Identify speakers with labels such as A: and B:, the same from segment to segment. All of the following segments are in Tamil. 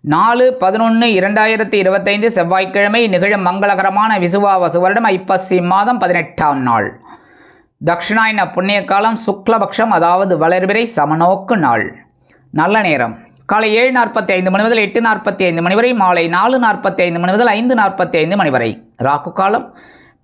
A: நாலு பதினொன்று இரண்டாயிரத்தி இருபத்தைந்து செவ்வாய்க்கிழமை நிகழும் மங்களகரமான விசுவாவசு வருடம் ஐப்பசி மாதம் பதினெட்டாம் நாள். தக்ஷிணாயன புண்ணிய காலம் சுக்லபக்ஷம் அதாவது வளர்பிறை சமநோக்கு நாள். நல்ல நேரம். காலை ஏழு நாற்பத்தி ஐந்து மணி முதல் எட்டு நாற்பத்தி ஐந்து மணி வரை மாலை நாலு நாற்பத்தி ஐந்து மணி முதல் ஐந்து நாற்பத்தி ஐந்து மணி வரை. ராக்கு காலம்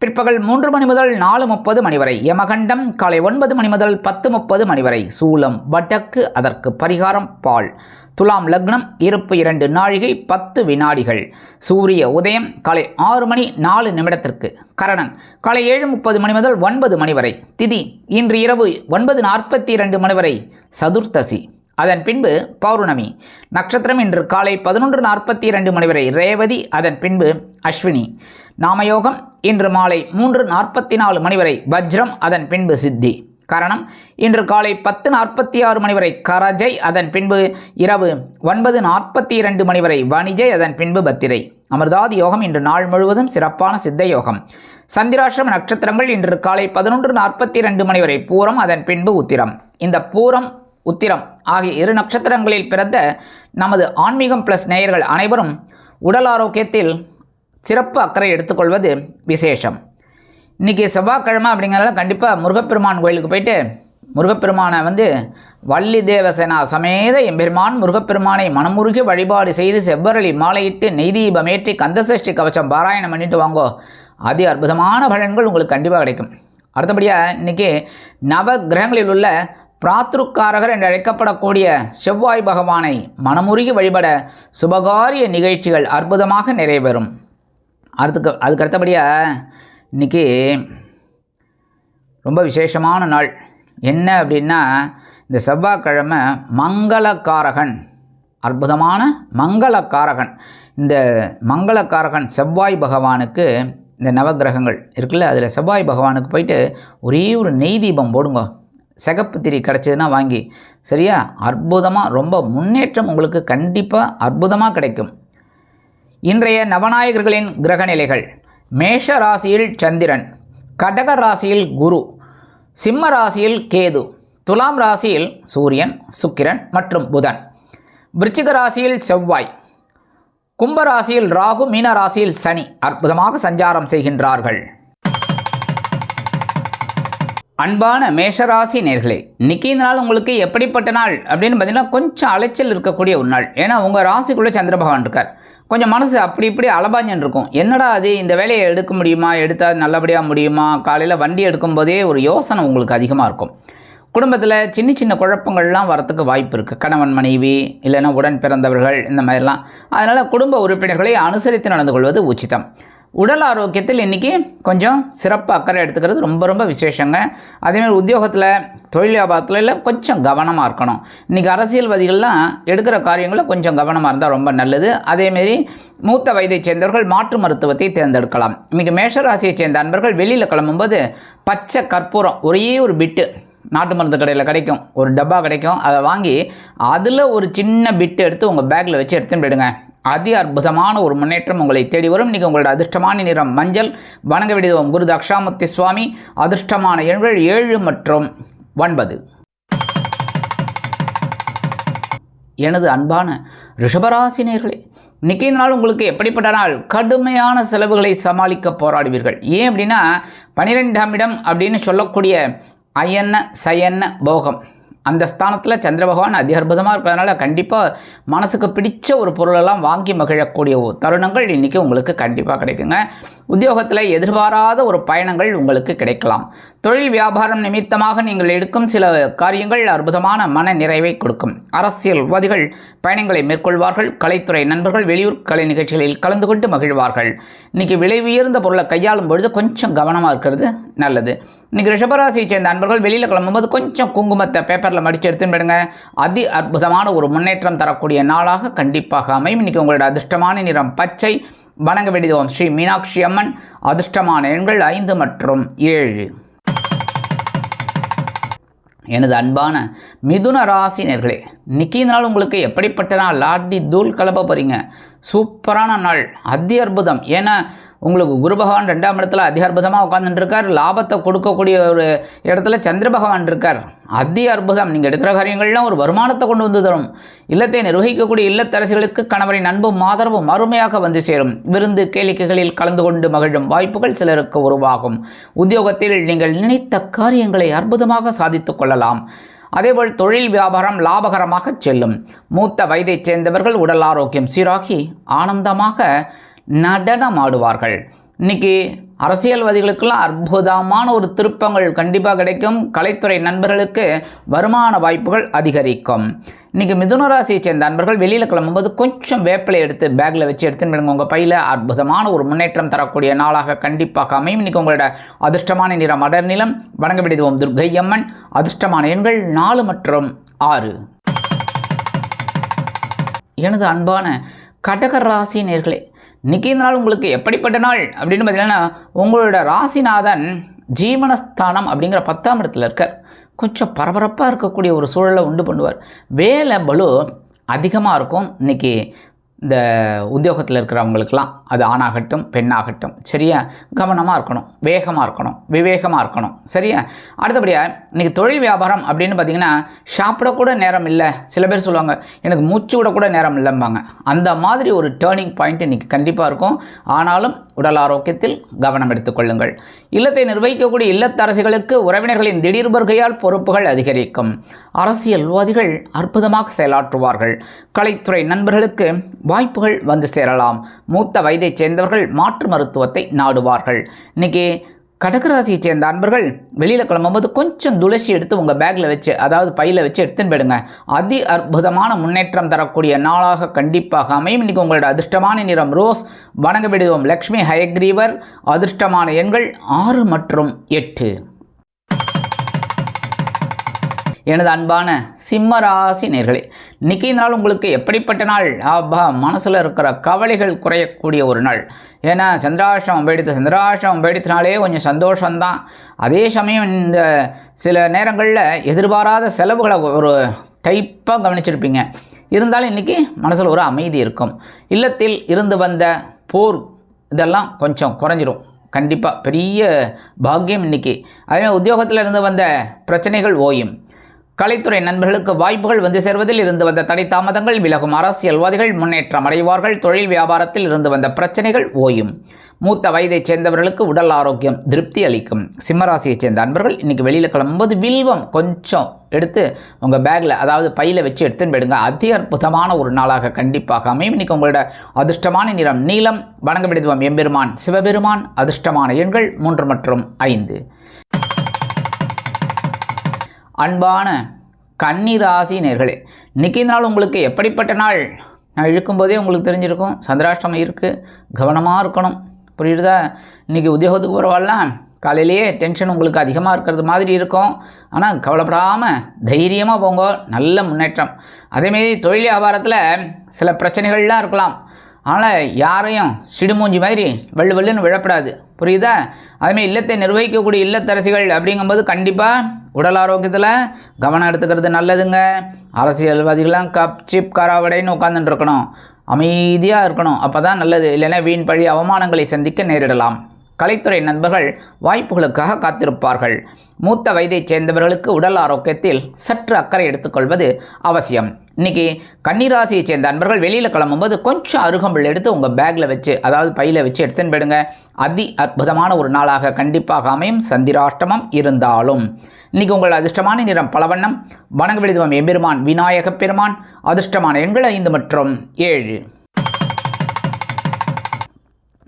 A: பிற்பகல் மூன்று மணி முதல் நாலு முப்பது மணி வரை. யமகண்டம் காலை ஒன்பது மணி முதல் பத்து முப்பது மணி வரை. சூலம் வடக்கு அதற்கு பரிகாரம் பால். துலாம் லக்னம் இருப்பு இரண்டு நாழிகை பத்து வினாடிகள். சூரிய உதயம் காலை ஆறு மணி நாலு நிமிடத்திற்கு. கரணன் காலை ஏழு முப்பது மணி முதல் ஒன்பது மணி வரை. திதி இன்று இரவு ஒன்பது நாற்பத்தி இரண்டு மணி வரை. சதுர்த்தசி. அதன் பின்பு பௌர்ணமி. நட்சத்திரம் இன்று காலை பதினொன்று நாற்பத்தி இரண்டு மணி வரை. ரேவதி அதன் பின்பு அஸ்வினி. நாமயோகம் இன்று மாலை மூன்று நாற்பத்தி நாலு மணி வரை வஜ்ரம் அதன் பின்பு சித்தி. கரணம் இன்று காலை பத்து நாற்பத்தி ஆறு மணி வரை கரஜை அதன் பின்பு இரவு ஒன்பது நாற்பத்தி இரண்டு மணி வரை வணிஜை அதன் பின்பு பத்திரை. அமிர்தாதி யோகம் இன்று நாள் முழுவதும் சிறப்பான சித்த யோகம். சந்திராஷ்டிரம நட்சத்திரங்கள் இன்று காலை பதினொன்று நாற்பத்தி இரண்டு மணி வரை பூரம் அதன் பின்பு உத்திரம். இந்த பூரம் உத்திரம் ஆகிய இரு நட்சத்திரங்களில் பிறந்த நமது ஆன்மீகம் பிளஸ் நேயர்கள் அனைவரும் உடல் ஆரோக்கியத்தில் சிறப்பு அக்கறை எடுத்துக்கொள்வது விசேஷம். இன்றைக்கி செவ்வாய்க்கிழமை அப்படிங்கிறதால கண்டிப்பாக முருகப்பெருமான் கோயிலுக்கு போயிட்டு முருகப்பெருமானை வந்து வள்ளி தேவசேனா சமேத எம்பெருமான் முருகப்பெருமானை மனமுருகி வழிபாடு செய்து செவ்வரளி மாலையிட்டு நெய்தீபமேற்றி கந்தசஷ்டி கவசம் பாராயணம் பண்ணிட்டு வாங்கோ. அதி அற்புதமான பலன்கள் உங்களுக்கு கண்டிப்பாக கிடைக்கும். அடுத்தபடியாக இன்றைக்கி நவ கிரகங்களில் உள்ள பிராத்ருக்காரகர் என்று அழைக்கப்படக்கூடிய செவ்வாய் பகவானை மனமுருகி வழிபட சுபகாரிய நிகழ்ச்சிகள் அற்புதமாக நிறைவேறும். அடுத்துக்கு அதுக்கு அடுத்தபடியாக இன்றைக்கி ரொம்ப விசேஷமான நாள். என்ன அப்படின்னா இந்த செவ்வாய்க்கிழமை மங்களக்காரகன் அற்புதமான மங்களக்காரகன். இந்த மங்களக்காரகன் செவ்வாய் பகவானுக்கு இந்த நவக்கிரகங்கள் இருக்குல்ல அதில் செவ்வாய் பகவானுக்கு போயிட்டு ஒரே ஒரு நெய் தீபம் போடுங்க. சிகப்பு திரி கிடச்சதுன்னா வாங்கி. சரியா? அற்புதமாக ரொம்ப முன்னேற்றம் உங்களுக்கு கண்டிப்பாக அற்புதமாக கிடைக்கும். இன்றைய நவநாயகர்களின் கிரகநிலைகள். மேஷ ராசியில் சந்திரன் கடக ராசியில் குரு சிம்ம ராசியில் கேது துலாம் ராசியில் சூரியன் சுக்கிரன் மற்றும் புதன். விருச்சிக ராசியில் செவ்வாய் கும்ப ராசியில் ராகு மீன ராசியில் சனி அற்புதமாக சஞ்சாரம் செய்கின்றார்கள். அன்பான மேஷராசி நேர்களே இன்னைக்கு இந்த நாள் உங்களுக்கு எப்படிப்பட்ட நாள் அப்படின்னு பார்த்தீங்கன்னா கொஞ்சம் அலைச்சல் இருக்கக்கூடிய ஒரு நாள். ஏன்னா உங்கள் ராசிக்குள்ளே சந்திர பகவான் இருக்கார். கொஞ்சம் மனசு அப்படி இப்படி அலபாஞ்சன் இருக்கும். என்னடா அது இந்த வேலையை எடுக்க முடியுமா? எடுத்தால் நல்லபடியாக முடியுமா? காலையில் வண்டி எடுக்கும்போதே ஒரு யோசனை உங்களுக்கு அதிகமாக இருக்கும். குடும்பத்தில் சின்ன சின்ன குழப்பங்கள்லாம் வரத்துக்கு வாய்ப்பு இருக்குது கணவன் மனைவி இல்லைன்னா உடன் பிறந்தவர்கள் இந்த மாதிரிலாம். அதனால் குடும்ப உறுப்பினர்களை அனுசரித்து நடந்து கொள்வது உச்சிதம். உடல் ஆரோக்கியத்தில் இன்றைக்கி கொஞ்சம் சிறப்பு அக்கறை எடுத்துக்கிறது ரொம்ப ரொம்ப விசேஷங்க. அதேமாதிரி உத்தியோகத்தில் தொழில் வியாபாரத்தில் எல்லாம் கொஞ்சம் கவனமாக இருக்கணும். இன்றைக்கி அரசியல்வாதிகள்லாம் எடுக்கிற காரியங்களில் கொஞ்சம் கவனமாக இருந்தால் ரொம்ப நல்லது. அதேமாரி மூத்த வயதைச் சேர்ந்தவர்கள் மாற்று மருத்துவத்தை தேர்ந்தெடுக்கலாம். இன்றைக்கி மேஷராசியைச் சேர்ந்த அன்பர்கள் வெளியில் கிளம்பும்போது பச்சை கற்பூரம் ஒரே ஒரு பிட்டு நாட்டு மருந்து கடையில் கிடைக்கும். ஒரு டப்பா கிடைக்கும். அதை வாங்கி அதில் ஒரு சின்ன பிட்டு எடுத்து உங்கள் பேக்கில் வச்சு எடுத்துன்னு போயிடுங்க. அதி அற்புதமான ஒரு முன்னேற்றம் உங்களை தேடி வரும். இன்றைக்கி உங்களோட அதிர்ஷ்டமான நிறம் மஞ்சள். வணங்க விடுவோம் குரு தக்ஷாமூர்த்தி சுவாமி. அதிர்ஷ்டமான எண்கள் ஏழு மற்றும் ஒன்பது. எனது அன்பான ரிஷபராசினியர்களே இன்றைக்கி இந்த நாள் உங்களுக்கு எப்படிப்பட்ட நாள்? கடுமையான செலவுகளை சமாளிக்க போராடுவீர்கள். ஏன் அப்படின்னா பனிரெண்டாம் இடம் அப்படின்னு சொல்லக்கூடிய அயன்ன சயன்ன போகம். அந்த ஸ்தானத்தில் சந்திர பகவான் அதி அற்புதமாக இருக்கிறதுனால கண்டிப்பாக மனசுக்கு பிடிச்ச ஒரு பொருளெல்லாம் வாங்கி மகிழக்கூடிய தருணங்கள் இன்றைக்கி உங்களுக்கு கண்டிப்பாக கிடைக்குங்க. உத்தியோகத்தில் எதிர்பாராத ஒரு பயணங்கள் உங்களுக்கு கிடைக்கலாம். தொழில் வியாபாரம் நிமித்தமாக நீங்கள் எடுக்கும் சில காரியங்கள் அற்புதமான மன நிறைவை கொடுக்கும். அரசியல்வாதிகள் பயணங்களை மேற்கொள்வார்கள். கலைத்துறை நண்பர்கள் வெளியூர் கலை நிகழ்ச்சிகளில் கலந்து கொண்டு மகிழ்வார்கள். இன்றைக்கி விலை உயர்ந்த பொருளை கையாளும் பொழுது கொஞ்சம் கவனமாக இருக்கிறது நல்லது. இன்றைக்கி ரிஷபராசியை சேர்ந்த அன்பர்கள் வெளியில் கிளம்பும்போது கொஞ்சம் குங்குமத்தை பேப்பரில் மடித்து எடுத்துன்னு போயிடுங்க. அதி அற்புதமான ஒரு முன்னேற்றம் தரக்கூடிய நாளாக கண்டிப்பாக அமையும். இன்றைக்கி உங்களோட அதிர்ஷ்டமான நிறம் பச்சை. வணங்க வேண்டியதுவோம் ஸ்ரீ மீனாட்சி அம்மன். அதிர்ஷ்டமான எண்கள் ஐந்து மற்றும் ஏழு. எனது அன்பான மிதுன ராசினர்களே இன்னைக்கு இந்த நாள் உங்களுக்கு எப்படிப்பட்ட நாள்? லாட்டி தூள் கலப்ப போகிறீங்க சூப்பரான நாள். அதி அற்புதம். ஏன்னா உங்களுக்கு குரு பகவான் ரெண்டாம் இடத்துல அதி அற்புதமாக உட்காந்துட்டுருக்கார் லாபத்தை கொடுக்கக்கூடிய ஒரு இடத்துல சந்திர பகவான் இருக்கார். அதி அற்புதம். நீங்கள் எடுக்கிற காரியங்கள்லாம் ஒரு வருமானத்தை கொண்டு வந்து தரும். இல்லத்தை நிர்வகிக்கக்கூடிய இல்லத்தரசிகளுக்கு கணவரின் அன்பும் ஆதரவும் அருமையாக வந்து சேரும். விருந்து கேளிக்கைகளில் கலந்து கொண்டு மகிழும் வாய்ப்புகள் சிலருக்கு உருவாகும். உத்தியோகத்தில் நீங்கள் நினைத்த காரியங்களை அற்புதமாக சாதித்துக் கொள்ளலாம். அதேபோல் தொழில் வியாபாரம் லாபகரமாக செல்லும். மூத்த வயதைச் சேர்ந்தவர்கள் உடல் ஆரோக்கியம் சீராகி ஆனந்தமாக நடனம் ஆடுவார்கள் இன்னைக்கு அரசியல்வாதிகளுக்கெல்லாம் அற்புதமான ஒரு திருப்பங்கள் கண்டிப்பாக கிடைக்கும். கலைத்துறை நண்பர்களுக்கு வருமான வாய்ப்புகள் அதிகரிக்கும். இன்றைக்கி மிதுன ராசியை சேர்ந்த நண்பர்கள் வெளியில் கிளம்பும்போது கொஞ்சம் வேப்பிலை எடுத்து பேக்கில் வச்சு எடுத்துன்னு போயிடுங்க உங்கள் பையில் அற்புதமான ஒரு முன்னேற்றம் தரக்கூடிய நாளாக கண்டிப்பாக அமையும். இன்றைக்கி உங்களோட அதிர்ஷ்டமான நிறம் அடர் நிலம் வணங்க விடுவோம் துர்கை அதிர்ஷ்டமான எண்கள் நாலு மற்றும் ஆறு. எனது அன்பான கடகராசி நேர்களே இன்னைக்கு இந்த நாள் உங்களுக்கு எப்படிப்பட்ட நாள் அப்படின்னு பார்த்தீங்கன்னா உங்களோட ராசிநாதன் ஜீவனஸ்தானம் அப்படிங்கிற பத்தாம் இடத்துல இருக்கார். கொஞ்சம் பரபரப்பாக இருக்கக்கூடிய ஒரு சூழலை உண்டு பண்ணுவார். வேலை பலு அதிகமாக இருக்கும். இன்னைக்கு இந்த உத்தியோகத்தில் இருக்கிறவங்களுக்கெல்லாம் அது ஆணாகட்டும் பெண்ணாகட்டும் சரியா? கவனமாக இருக்கணும் வேகமாக இருக்கணும் விவேகமாக இருக்கணும் சரியா? அடுத்தபடியாக இன்றைக்கி தொழில் வியாபாரம் அப்படின்னு பார்த்தீங்கன்னா சாப்பிடக்கூட நேரம் இல்லை. சில பேர் சொல்லுவாங்க எனக்கு மூச்சு விடக்கூட நேரம் இல்லைம்பாங்க. அந்த மாதிரி ஒரு டேர்னிங் பாயிண்ட் இன்றைக்கி கண்டிப்பாக இருக்கும். ஆனாலும் உடல் ஆரோக்கியத்தில் கவனம் எடுத்துக்கொள்ளுங்கள் இல்லத்தை நிர்வகிக்கக்கூடிய இல்லத்தரசிகளுக்கு உறவினர்களின் திடீர் வருகையால் பொறுப்புகள் அதிகரிக்கும். அரசியல்வாதிகள் அற்புதமாக செயலாற்றுவார்கள். கலைத்துறை நண்பர்களுக்கு வாய்ப்புகள் வந்து சேரலாம். மூத்த வயதைச் சேர்ந்தவர்கள் மாற்று மருத்துவத்தை நாடுவார்கள். இன்னைக்கு கடகராசியை சேர்ந்த அன்பர்கள் வெளியில் கிளம்பும்போது கொஞ்சம் துளசி எடுத்து உங்கள் பேக்கில் வச்சு அதாவது பையில் வச்சு எடுத்துன்னு போயிடுங்க. அதி அற்புதமான முன்னேற்றம் தரக்கூடிய நாளாக கண்டிப்பாக அமையும். இன்றைக்கி உங்களோட அதிர்ஷ்டமான நிறம் ரோஸ் வணங்க விடுவோம் லக்ஷ்மி ஹயக்ரீவர் அதிர்ஷ்டமான எண்கள் ஆறு மற்றும் எட்டு. எனது அன்பான சிம்ம ராசி நேர்களே இன்றைக்கி நாள் உங்களுக்கு எப்படிப்பட்ட நாள்? ஆபா மனசில் இருக்கிற கவலைகள் குறையக்கூடிய ஒரு நாள். ஏன்னா சந்திராஷ்டிரமம் போயிடுத்து சந்திராஷ்டிரமம் போயிடுத்துனாலே கொஞ்சம் சந்தோஷம்தான். அதே சமயம் இந்த சில நேரங்களில் எதிர்பாராத செலவுகளை ஒரு டைப்பாக கவனிச்சிருப்பீங்க. இருந்தாலும் இன்றைக்கி மனசில் ஒரு அமைதி இருக்கும். இல்லத்தில் இருந்து வந்த போர் இதெல்லாம் கொஞ்சம் குறைஞ்சிரும். கண்டிப்பாக பெரிய பாக்கியம் இன்றைக்கி அதேமாதிரி உத்தியோகத்தில் இருந்து வந்த பிரச்சனைகள் ஓயும். கலைத்துறை நண்பர்களுக்கு வாய்ப்புகள் வந்து சேர்வதில் இருந்து வந்த தடை தாமதங்கள் விலகும் அரசியல்வாதிகள் முன்னேற்றம் அடைவார்கள் தொழில் வியாபாரத்தில் இருந்து வந்த பிரச்சனைகள் ஓயும். மூத்த வயதைச் சேர்ந்தவர்களுக்கு உடல் ஆரோக்கியம் திருப்தி அளிக்கும். சிம்மராசியைச் சேர்ந்த அன்பர்கள் இன்றைக்கி வெளியில் கிளம்பும்போது வில்வம் கொஞ்சம் எடுத்து உங்கள் பேக்கில் அதாவது பையில் வச்சு எடுத்துன்னு போயிடுங்க. அதி அற்புதமான ஒரு நாளாக கண்டிப்பாக அமையும். இன்றைக்கி உங்களோட அதிர்ஷ்டமான நிறம் நீளம் வணங்க விடுதுவம் எம்பெருமான் சிவபெருமான் அதிர்ஷ்டமான எண்கள் மூன்று மற்றும் ஐந்து. அன்பான கன்னிராசி நேர்களே இன்றைக்கி இந்த நாள் உங்களுக்கு எப்படிப்பட்ட நாள்? நான் இழுக்கும்போதே உங்களுக்கு தெரிஞ்சிருக்கும். சந்திராஷ்டமம் இருக்குது கவனமாக இருக்கணும். புரியுதா? இன்றைக்கி உத்தியோகத்துக்கு போகிறவாள்லாம் காலையிலேயே டென்ஷன் உங்களுக்கு அதிகமாக இருக்கிறது மாதிரி இருக்கும். ஆனால் கவலைப்படாமல் தைரியமாக போங்க. நல்ல முன்னேற்றம். அதேமாரி தொழில் வியாபாரத்தில் சில பிரச்சனைகள்லாம் இருக்கலாம். அதனால் யாரையும் சிடுமூஞ்சி மாதிரி வெள்ளு வெள்ளுன்னு விழப்படாது. புரியுதா? அதேமாதிரி இல்லத்தை நிர்வகிக்கக்கூடிய இல்லத்தரசிகள் அப்படிங்கும்போது கண்டிப்பாக உடல் ஆரோக்கியத்தில் கவனம் எடுத்துக்கிறது நல்லதுங்க. அரசியல்வாதிகள்லாம் கப் சிப் கராவடைன்னு உட்காந்துட்டு இருக்கணும். அமைதியாக இருக்கணும். அப்போ தான் நல்லது. இல்லைன்னா வீண் பழி அவமானங்களை சந்திக்க நேரிடலாம். கலைத்துறை நண்பர்கள் வாய்ப்புகளுக்காக காத்திருப்பார்கள். மூத்த வயதைச் சேர்ந்தவர்களுக்கு உடல் ஆரோக்கியத்தில் சற்று அக்கறை எடுத்துக்கொள்வது அவசியம். இன்னைக்கு கன்னிராசியைச் சேர்ந்த அன்பர்கள் வெளியில் கிளம்பும்போது கொஞ்சம் அருகம்புல் எடுத்து உங்கள் பேக்கில் வச்சு அதாவது பையில் வச்சு எடுத்துன்னு போயிடுங்க. அதி அற்புதமான ஒரு நாளாக கண்டிப்பாக அமையும். சந்திராஷ்டமம் இருந்தாலும். இன்னைக்கு உங்கள் அதிர்ஷ்டமான நிறம் பலவண்ணம். வணங்க விடுதுவம் எம்பெருமான் விநாயகப் பெருமான். அதிர்ஷ்டமான எண்கள் ஐந்து மற்றும் ஏழு.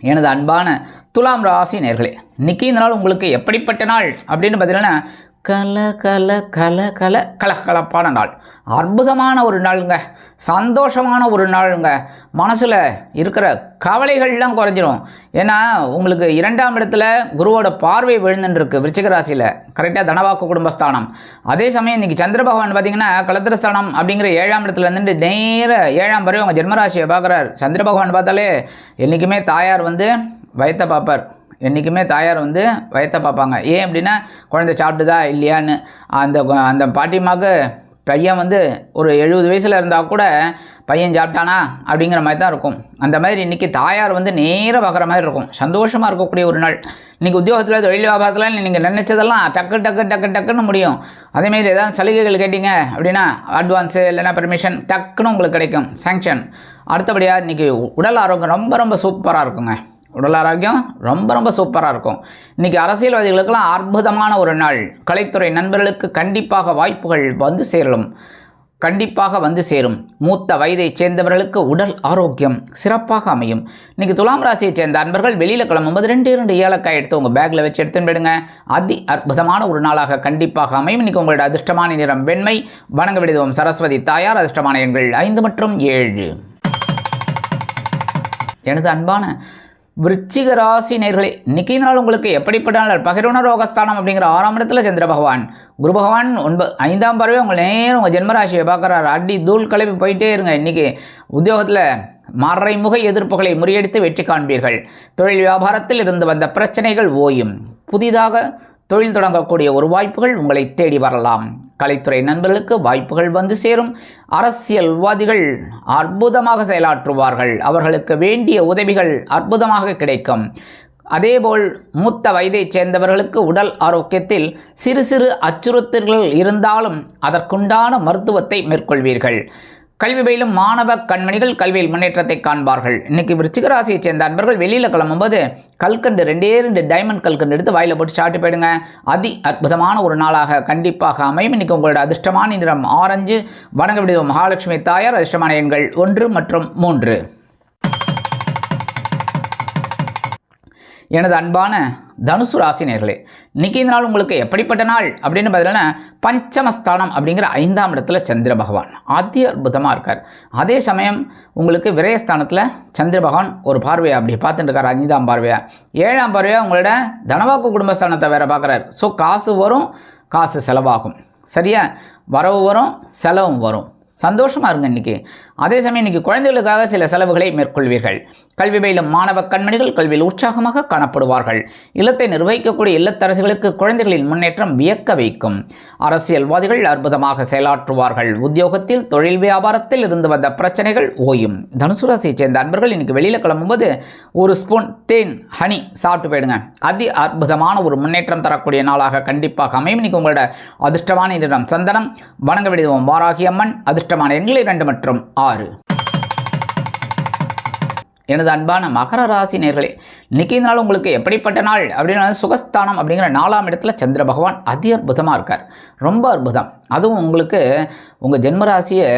A: எனது அன்பான துலாம் ராசி நேர்களே இன்றைக்கி இந்த நாள் உங்களுக்கு எப்படிப்பட்ட நாள் அப்படின்னு பார்த்தீங்கன்னா கல கல கல கல. கலகலப்பான நாள் அற்புதமான ஒரு நாளுங்க. சந்தோஷமான ஒரு நாளுங்க. மனசில் இருக்கிற கவலைகள்லாம் குறைஞ்சிரும். ஏன்னா உங்களுக்கு இரண்டாம் இடத்துல குருவோட பார்வை விழுந்துருக்கு விருச்சிக ராசியில் கரெக்டாக தனவாக்கு குடும்பஸ்தானம். அதே சமயம் இன்னைக்கு சந்திர பகவான் பார்த்தீங்கன்னா கலத்திரஸ்தானம் அப்படிங்கிற ஏழாம் இடத்துல இருந்துட்டு நேர ஏழாம் பறவை உங்கள் ஜென்மராசியை பார்க்குறாரு சந்திர பகவான் பார்த்தாலே என்றைக்குமே தாயார் வந்து வயத்தை பார்ப்பார் என்றைக்குமே தாயார் வந்து வயத்தை பார்ப்பாங்க. ஏன் அப்படின்னா குழந்தை சாப்பிட்டுதா இல்லையான்னு. அந்த அந்த பாட்டிமாவுக்கு பையன் வந்து ஒரு எழுபது வயசில் இருந்தால் கூட பையன் சாப்பிட்டானா அப்படிங்கிற மாதிரி தான் இருக்கும். அந்த மாதிரி இன்றைக்கி தாயார் வந்து நேராக பார்க்குற மாதிரி இருக்கும். சந்தோஷமாக இருக்கக்கூடிய ஒரு நாள். இன்றைக்கி உத்தியோகத்தில் தொழில் வியாபாரத்தில் நீங்கள் நினச்சதெல்லாம் டக்கு டக்கு டக்கு டக்குன்னு முடியும். அதேமாரி ஏதாவது சலுகைகள் கேட்டிங்க அப்படின்னா அட்வான்ஸு இல்லைன்னா பெர்மிஷன் டக்குன்னு உங்களுக்கு கிடைக்கும். சேங்ஷன் அடுத்தபடியாக இன்றைக்கி உடல் ஆரோக்கியம் ரொம்ப ரொம்ப சூப்பராக இருக்குங்க. உடல் ஆரோக்கியம் ரொம்ப ரொம்ப சூப்பராக இருக்கும். இன்றைக்கி அரசியல்வாதிகளுக்கெல்லாம் அற்புதமான ஒரு நாள். கலைத்துறை நண்பர்களுக்கு கண்டிப்பாக வாய்ப்புகள் வந்து சேரலும். கண்டிப்பாக வந்து சேரும். மூத்த வயதைச் சேர்ந்தவர்களுக்கு உடல் ஆரோக்கியம் சிறப்பாக அமையும். இன்றைக்கி துலாம் ராசியைச் சேர்ந்த அன்பர்கள் வெளியில் கிளம்பும்போது ரெண்டு இரண்டு ஏலக்காய் எடுத்து உங்கள் பேக்கில் வச்சு எடுத்துன்னு போயிடுங்க அதி அற்புதமான ஒரு நாளாக கண்டிப்பாக அமையும். இன்றைக்கி உங்களோட அதிர்ஷ்டமான நிறம் வெண்மை. வணங்க விடுவோம். சரஸ்வதி தாயார் அதிர்ஷ்டமான எண்கள் ஐந்து மற்றும் ஏழு. எனது அன்பான விருச்சிக ராசி நேர்களே இன்னைக்கு நாள் உங்களுக்கு எப்படிப்பட்ட நாள்? பகிர்வன ரோகஸ்தானம் அப்படிங்கிற ஆறாம் இடத்துல சந்திர பகவான். குரு பகவான் ஒன்பது ஐந்தாம் பறவை உங்கள் நேரம் உங்கள் ஜென்மராசியை பார்க்குறாரு. அடி தூள் கிளம்பி போயிட்டே இருங்க. இன்னைக்கு உத்தியோகத்தில் மறைமுக எதிர்ப்புகளை முறியடித்து வெற்றி காண்பீர்கள். தொழில் வியாபாரத்தில் இருந்து வந்த பிரச்சனைகள் ஓயும். புதிதாக தொழில் தொடங்கக்கூடிய ஒரு வாய்ப்புகள் உங்களை தேடி வரலாம். கலைத்துறை நண்பர்களுக்கு வாய்ப்புகள் வந்து சேரும். அரசியல்வாதிகள் அற்புதமாக செயலாற்றுவார்கள். அவர்களுக்கு வேண்டிய உதவிகள் அற்புதமாக கிடைக்கும். அதேபோல் மூத்த வயதைச் சேர்ந்தவர்களுக்கு உடல் ஆரோக்கியத்தில் சிறு சிறு அச்சுறுத்தல்கள் இருந்தாலும் அதற்குண்டான மருத்துவத்தை மேற்கொள்வீர்கள். கல்வி பயிலும் மாணவ கண்மணிகள் கல்வியில் முன்னேற்றத்தை காண்பார்கள். இன்னைக்கு விருச்சிக ராசியை சேர்ந்த அன்பர்கள் வெளியில் கிளம்பும்போது கல்கண்டு ரெண்டே ரெண்டு டைமண்ட் கல்கண்டு எடுத்து வாயில போட்டு சாப்பிட்டு போயிடுங்க. அதி அற்புதமான ஒரு நாளாக கண்டிப்பாக அமையும். இன்னைக்கு உங்களோட அதிர்ஷ்டமான நிறம் ஆரஞ்சு. வணங்க விடுவோம் மகாலட்சுமி தாயார். அதிர்ஷ்டமான எண்கள் ஒன்று மற்றும் மூன்று. எனது அன்பான தனுசு ராசி நேர்களே இன்னைக்கு இந்த நாள் உங்களுக்கு எப்படிப்பட்ட நாள்? அப்படின்னு பார்த்தீங்கன்னா பஞ்சமஸ்தானம் அப்படிங்கிற ஐந்தாம் இடத்துல சந்திர பகவான். அதி அற்புதமாக இருக்கார். அதே சமயம் உங்களுக்கு விரயஸ்தானத்தில் சந்திர பகவான் ஒரு பார்வையை அப்படி பார்த்துட்டு இருக்கார் ஐந்தாம் பார்வையா. ஏழாம் பார்வையாக உங்களோட தனவாக்கு குடும்பஸ்தானத்தை வேற பார்க்குறாரு. ஸோ காசு வரும் காசு செலவாகும். சரியா? வரவு வரும் செலவும் வரும். சந்தோஷமாக இருங்க இன்றைக்கி அதே சமயம் இன்றைக்கி குழந்தைகளுக்காக சில செலவுகளை மேற்கொள்வீர்கள். கல்வி பயிலும் மாணவ கண்மணிகள் கல்வியில் உற்சாகமாக காணப்படுவார்கள். இல்லத்தை நிர்வகிக்கக்கூடிய இல்லத்தரசிகளுக்கு குழந்தைகளின் முன்னேற்றம் வியக்க வைக்கும். அரசியல்வாதிகள் அற்புதமாக செயலாற்றுவார்கள். உத்தியோகத்தில் தொழில் வியாபாரத்தில் இருந்து வந்த பிரச்சனைகள் ஓயும். தனுசு சேர்ந்த அன்பர்கள் இன்றைக்கி வெளியில் கிளம்பும்போது ஒரு ஸ்பூன் தேன் ஹனி சாப்பிட்டு போயிடுங்க. அதி அற்புதமான ஒரு முன்னேற்றம் தரக்கூடிய நாளாக கண்டிப்பாக அமையும். இன்றைக்கி உங்களோட அதிர்ஷ்டமான நிறம் சந்தனம். வணங்க விடுவோம் வாராகி அம்மன். அதிர்ஷ்டமான எண்கள் இரண்டு மற்றும் ஆறு எனது அன்பான மகர ராசி நேர்களே இன்னைக்கு இந்த நாள் உங்களுக்கு எப்படிப்பட்ட நாள் அப்படின்னா சுகஸ்தானம் அப்படிங்கிற நாலாம் இடத்துல சந்திர பகவான் அதி அற்புதமாக இருக்கார் ரொம்ப அற்புதம் அதுவும் உங்களுக்கு உங்கள் ஜென்மராசியை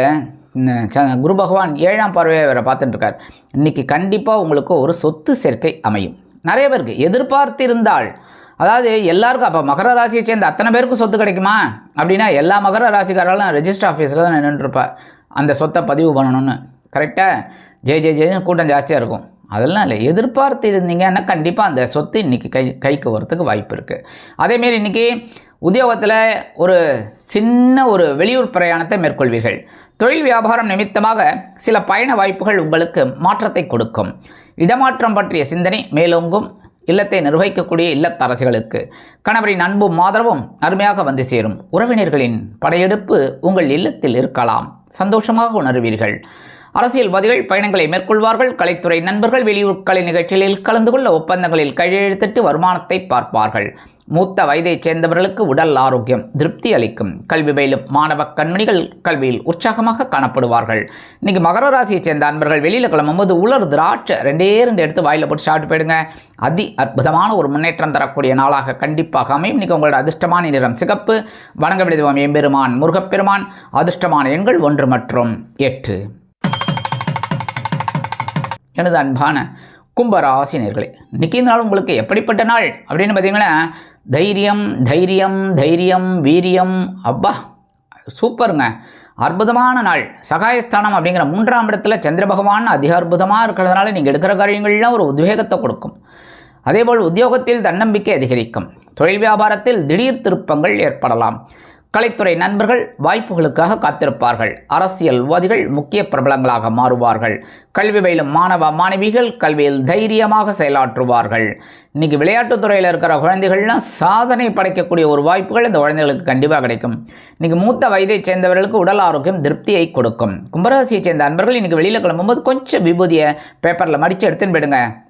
A: குரு பகவான் ஏழாம் பார்வையை வேறு பார்த்துட்டு இருக்கார் இன்னைக்கு கண்டிப்பாக உங்களுக்கு ஒரு சொத்து சேர்க்கை அமையும் நிறைய பேருக்கு எதிர்பார்த்திருந்தால் அதாவது எல்லாருக்கும் அப்போ மகர ராசியை சேர்ந்த அத்தனை பேருக்கும் சொத்து கிடைக்குமா? அப்படின்னா எல்லா மகர ராசிக்காரர்களும் ரெஜிஸ்டர் ஆஃபீஸில் தான் நின்றுருப்பார் அந்த சொத்தை பதிவு பண்ணணும்னு. கரெக்டாக ஜெய் ஜெய் ஜேன்னு கூட்டம் ஜாஸ்தியாக இருக்கும். அதெல்லாம் இல்லை. எதிர்பார்த்து இருந்தீங்கன்னா கண்டிப்பாக அந்த சொத்து இன்றைக்கி கை கைக்கு வரத்துக்கு வாய்ப்பு இருக்குது அதேமாரி இன்றைக்கி உத்தியோகத்தில் ஒரு சின்ன ஒரு வெளியூர் பிரயாணத்தை மேற்கொள்வீர்கள். தொழில் வியாபாரம் நிமித்தமாக சில பயண வாய்ப்புகள் உங்களுக்கு மாற்றத்தை கொடுக்கும். இடமாற்றம் பற்றிய சிந்தனை மேலோங்கும். இல்லத்தை நிர்வகிக்கக்கூடிய இல்லத்தரசிகளுக்கு. கணவரின் அன்பும் ஆதரவும் அருமையாக வந்து சேரும். உறவினர்களின் படையெடுப்பு உங்கள் இல்லத்தில் இருக்கலாம். சந்தோஷமாக உணர்வீர்கள். அரசியல்வாதிகள் பயணங்களை மேற்கொள்வார்கள். கலைத்துறை நண்பர்கள் வெளியூர் கலை நிகழ்ச்சிகளில் கலந்து கொள்ள ஒப்பந்தங்களில் கையெழுத்திட்டு வருமானத்தை பார்ப்பார்கள். மூத்த வயதைச் சேர்ந்தவர்களுக்கு உடல் ஆரோக்கியம் திருப்தி அளிக்கும். கல்வி பயிலும் மாணவ கண்மணிகள் கல்வியில் உற்சாகமாக காணப்படுவார்கள். இன்னைக்கு மகர ராசியைச் சேர்ந்த அன்பர்கள் வெளியில் கிளம்பும்போது உலர் திராட்சை ரெண்டே ரெண்டு எடுத்து வாயில் போட்டு சாப்பிட்டு போயிடுங்க. அதி அற்புதமான ஒரு முன்னேற்றம் தரக்கூடிய நாளாக கண்டிப்பாக அமையும். இன்னைக்கு உங்களோட அதிர்ஷ்டமான நிறம் சிகப்பு. வணங்க விடுவோம் எம்பெருமான் முருகப்பெருமான் அதிர்ஷ்டமான எண்கள் ஒன்று மற்றும் எட்டு. எனது அன்பான கும்பராசினியர்களே இன்னைக்கு நாள் உங்களுக்கு எப்படிப்பட்ட நாள்? அப்படின்னு பார்த்தீங்கன்னா தைரியம் தைரியம் தைரியம் வீரியம் அப்பா சூப்பருங்க. அற்புதமான நாள். சகாயஸ்தானம் அப்படிங்கிற மூன்றாம் இடத்துல சந்திர பகவான் அதிக அற்புதமாக இருக்கிறதுனால நீங்கள் எடுக்கிற காரியங்கள்லாம் ஒரு உத்வேகத்தை கொடுக்கும். அதேபோல் உத்தியோகத்தில் தன்னம்பிக்கை அதிகரிக்கும். தொழில் வியாபாரத்தில் திடீர் திருப்பங்கள் ஏற்படலாம். கலைத்துறை நண்பர்கள் வாய்ப்புகளுக்காக காத்திருப்பார்கள். அரசியல்வாதிகள் முக்கிய பிரபலங்களாக மாறுவார்கள். கல்வி பயிலும் மாணவ மாணவிகள் கல்வியில் தைரியமாக செயலாற்றுவார்கள். இன்னைக்கு விளையாட்டுத் துறையில் இருக்கிற குழந்தைகள்லாம் சாதனை படைக்கக்கூடிய ஒரு வாய்ப்புகள் இந்த குழந்தைகளுக்கு கண்டிப்பாக கிடைக்கும். இன்னைக்கு மூத்த வயதைச் சேர்ந்தவர்களுக்கு உடல் ஆரோக்கியம் திருப்தியை கொடுக்கும். கும்பராசியைச் சேர்ந்த அன்பர்கள் இன்னைக்கு வெளியில் கிளம்பும்போது கொஞ்சம் விபூதியை பேப்பரில் மடித்து எடுத்துன்னு போயிடுங்க.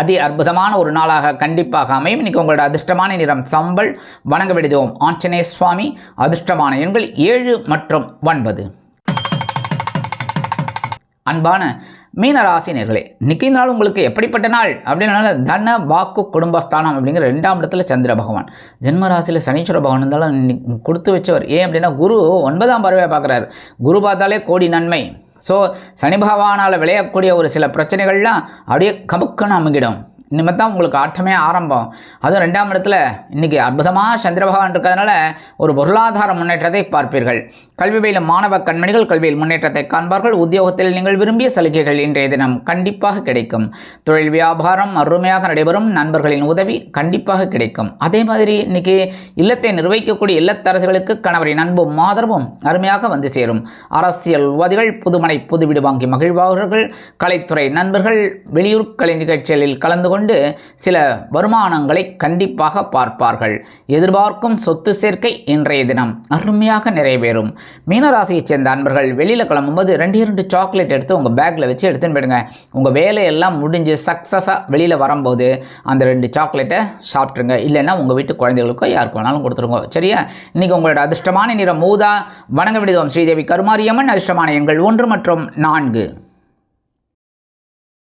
A: அதி அற்புதமான ஒரு நாளாக கண்டிப்பாக அமையும். இன்னைக்கு உங்களோட அதிர்ஷ்டமான நிறம் சம்பல். வணங்க விடுதோம். ஆஞ்சநேய சுவாமி அதிர்ஷ்டமான எண்கள் ஏழு மற்றும் ஒன்பது. அன்பான மீனராசினியர்களே இன்னைக்கு நாள் உங்களுக்கு எப்படிப்பட்ட நாள்? அப்படின்னால தன வாக்கு குடும்பஸ்தானம் அப்படிங்கிற ரெண்டாம் இடத்துல சந்திர பகவான். ஜென்மராசியில் சனீஸ்வர பகவான் இருந்தாலும் கொடுத்து வச்சவர். ஏன் அப்படின்னா குரு ஒன்பதாம் பறவை பார்க்குறாரு. குரு பார்த்தாலே கோடி நன்மை. ஸோ சனி பகவானால் விளையக்கூடிய ஒரு சில பிரச்சனைகள்லாம் அப்படியே கபுக்கன்னு அமுங்கிடும். இனிமேல் தான் உங்களுக்கு ஆட்டமே ஆரம்பம். அதுவும் ரெண்டாம் இடத்துல இன்றைக்கி அற்புதமாக சந்திர பகவான் இருக்கிறதுனால ஒரு பொருளாதார முன்னேற்றத்தை பார்ப்பீர்கள். கல்வி பயிலும் மாணவ கண்மணிகள் கல்வியில் முன்னேற்றத்தை காண்பார்கள். உத்தியோகத்தில் நீங்கள் விரும்பிய சலுகைகள் இன்றைய தினம் கண்டிப்பாக கிடைக்கும். தொழில் வியாபாரம் அருமையாக நடைபெறும். நண்பர்களின் உதவி கண்டிப்பாக கிடைக்கும். அதே மாதிரி இன்னைக்கு இல்லத்தை நிர்வகிக்கக்கூடிய இல்லத்தரசுகளுக்கு கணவரின் அன்பும் ஆதரவும் அருமையாக வந்து சேரும். அரசியல்வாதிகள் புதுமனை புதுவிடு வாங்கி மகிழ்வார்கள். கலைத்துறை நண்பர்கள் வெளியூர் கலை நிகழ்ச்சிகளில் கலந்து கொண்டு கொண்டு சில வருமானங்களை கண்டிப்பாக பார்ப்பார்கள். எதிர்பார்க்கும் சொத்து சேர்க்கை இன்றைய தினம் அருமையாக நிறைவேறும். மீனராசியைச் சேர்ந்த அன்பர்கள் வெளியில் கிளம்பும்போது ரெண்டு ரெண்டு சாக்லேட் எடுத்து உங்கள் பேக்கில் வச்சு எடுத்துன்னு போயிடுங்க. உங்கள் வேலையெல்லாம் முடிஞ்சு சக்ஸஸாக வெளியில் வரும்போது அந்த ரெண்டு சாக்லேட்டை சாப்பிட்ருங்க இல்லைன்னா உங்கள் வீட்டு குழந்தைகளுக்கோ யாருக்கு வேணாலும் கொடுத்துருங்க. சரியா? இன்றைக்கி உங்களோட அதிர்ஷ்டமான நிறம் மூதா. வணங்க விடுதோம் ஸ்ரீதேவி கருமாரியம்மன். அதிர்ஷ்டமான எண்கள் ஒன்று மற்றும் நான்கு.